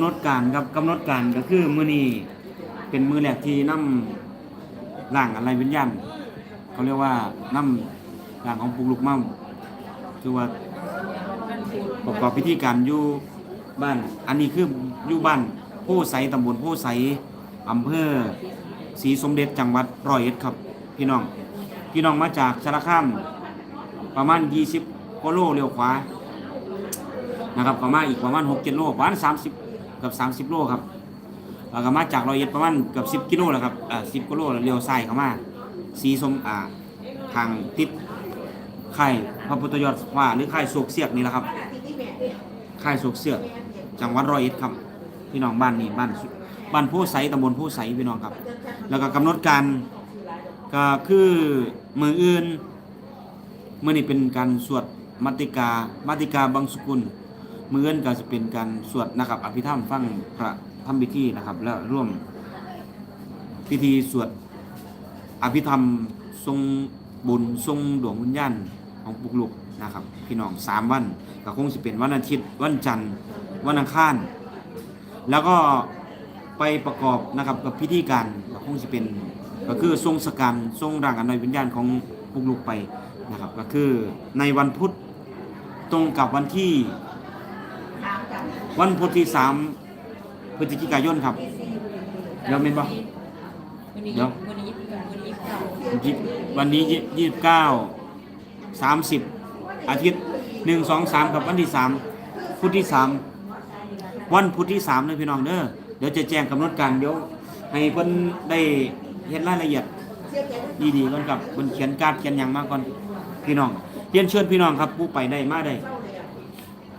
ำหนดการครับกำหนดการก็คือมื้อนี้เป็นมื้อแรกที่นำร่างอะไรวิญญาณเขาเรียกว่านำร่างของปุกลุกมาคือว่าประกอบพิธีการอยู่บ้าน อันนี้คืออยู่บ้านโพไสตำบลโพไสอำเภอศรีสมเด็จจังหวัดร้อยเอ็ดครับ พี่น้อง พี่น้องมาจากสารคามประมาณ 20กว่าโลเลี้ยวขวานะครับประมาณอีกประมาณ6 7โลประมาณ30 กับ30โลครับแล้วก็มาจากรอยเอ็ดประมาณเกือบ10กิโลแล้วครับอ่า10กิโลแล้วเลี้ยวซ้ายเข้ามาสีสมอ่าทางติดค่พระพุทธยอดฟ้าหรือค่ายโศกเสียกนี่แหละครับค่ายโศกเสียกจังหวัดรอยเอ็ดครับ พี่น้องบ้านนี่บ้านบ้านผู้ใสตำบลผู้ใสพี่น้องครับ แล้วก็กำหนดการก็คือมืออื่นเมื่อนี้เป็นการสวดมัตติกามัตติกาบางสกุล มื้อนก็จะเป็นการสวดนะครับ อภิธรรมฟังพระธรรมพิธีนะครับ แล้วร่วมพิธีสวดอภิธรรมทรงบุญทรงดวงวิญญาณของปุกลุกนะครับ พี่น้องสามวันก็คงจะเป็นวันอาทิตย์ วันจันทร์ วันอังคารแล้วก็ไปประกอบนะครับกับพิธีการก็คงจะเป็นก็คือทรงสการทรงร่างอันในวิญญาณของปุกลุกไปนะครับ ก็คือในวันพุธตรงกับวันที่ วันพุธที่สามพฤศจิกายนครับ เดี๋ยวเมนบ่วันนี้เดี๋ยว วันนี้วันนี้เก่ายี่วันนี้ยี่สิบเก้าสามสิบอาทิตย์หนึ่งสองสามกับวันที่สามพุธที่สามวันพุธที่สามเลยพี่น้องเด้อเดี๋ยวจะแจ้งกำหนดการเดี๋ยวให้เพิ่นได้เห็นรายละเอียดดีๆก่อนครับเพิ่นเขียนการดเขียนหยังมาก่อนพี่น้องเรียนเชิญพี่น้องครับผู้ไปได้มาได้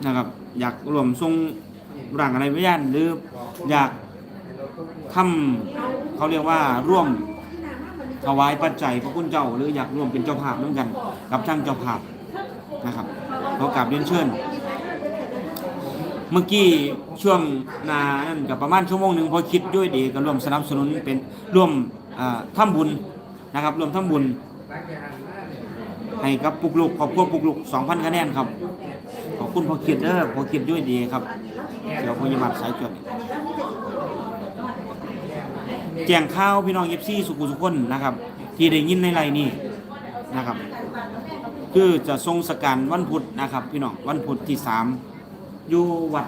นะครับ อยากรวมทรงร่างอะไรวิญญาณหรืออยากทำเขาเรียกว่าร่วมถวายปัจจัยพระคุณเจ้า หรืออยากร่วมเป็นเจ้าภาพเหมือนกัน กับช่างเจ้าภาพนะครับขอกราบเรียนเชิญเมื่อกี้ช่วงนานั่นกับประมาณชั่วโมงหนึ่งพอคิดด้วยดีก็ร่วมสนับสนุนเป็นร่วมอ่าทำบุญนะครับร่วมทำบุญให้กับปุกลุกขอบคุณปุกลุก2,000คะแนนครับ คุณพอคิดเด้อพอคิดด้วยดีครับ เดี๋ยวพยาบาลสายจดแจ้งข่าวพี่น้องเอฟซีสุขุสุขคนนะครับ ที่ได้ยินในไลน์นี้นะครับ คือจะทรงสการวันพุธนะครับ พี่น้องวันพุธที่สามอยู่วัด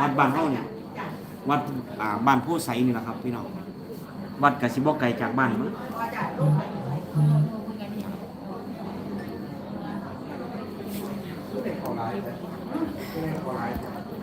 วัดบ้านเฮาเนี่ยวัดอ่าบ้านผู้ใสนี่แหละครับ พี่น้องวัดกะสิบอกไกลจากบ้านมั้ง 给你过来一下，给你过来一。